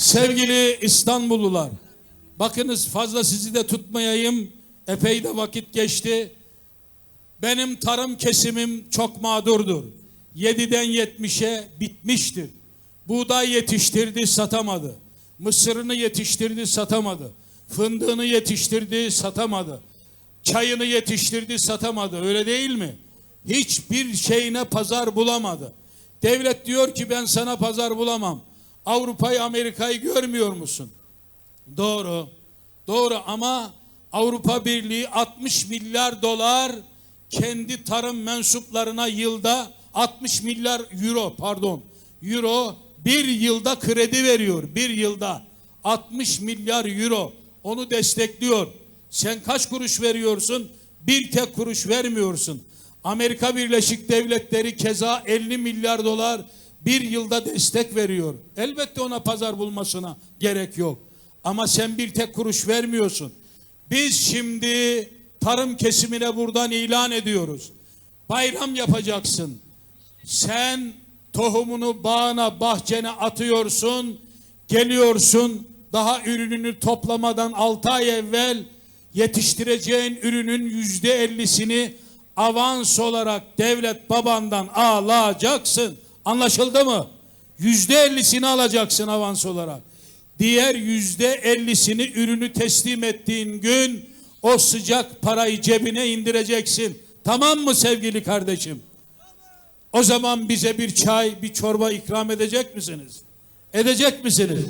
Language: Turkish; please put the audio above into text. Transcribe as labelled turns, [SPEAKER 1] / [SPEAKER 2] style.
[SPEAKER 1] Sevgili İstanbullular, bakınız fazla sizi de tutmayayım. Epey de vakit geçti. Benim tarım kesimim çok mağdurdur. 7'den 70'e bitmiştir. Buğday yetiştirdi, satamadı. Mısırını yetiştirdi, satamadı. Fındığını yetiştirdi, satamadı. Çayını yetiştirdi, satamadı. Öyle değil mi? Hiçbir şeyine pazar bulamadı. Devlet diyor ki ben sana pazar bulamam. Avrupa'yı, Amerika'yı görmüyor musun? Doğru. Doğru ama Avrupa Birliği 60 milyar dolar kendi tarım mensuplarına yılda 60 milyar euro pardon euro bir yılda kredi veriyor. Bir yılda 60 milyar euro onu destekliyor. Sen kaç kuruş veriyorsun? Bir tek kuruş vermiyorsun. Amerika Birleşik Devletleri keza 50 milyar dolar bir yılda destek veriyor. Elbette ona pazar bulmasına gerek yok. Ama sen bir tek kuruş vermiyorsun. Biz şimdi tarım kesimine buradan ilan ediyoruz. Bayram yapacaksın. Sen tohumunu bağına, bahçene atıyorsun. Geliyorsun daha ürününü toplamadan 6 ay evvel yetiştireceğin ürünün yüzde ellisini avans olarak devlet babandan alacaksın. Anlaşıldı mı? Yüzde ellisini alacaksın avans olarak. Diğer yüzde ellisini ürünü teslim ettiğin gün o sıcak parayı cebine indireceksin. Tamam mı sevgili kardeşim? O zaman bize bir çay, bir çorba ikram edecek misiniz? Edecek misiniz?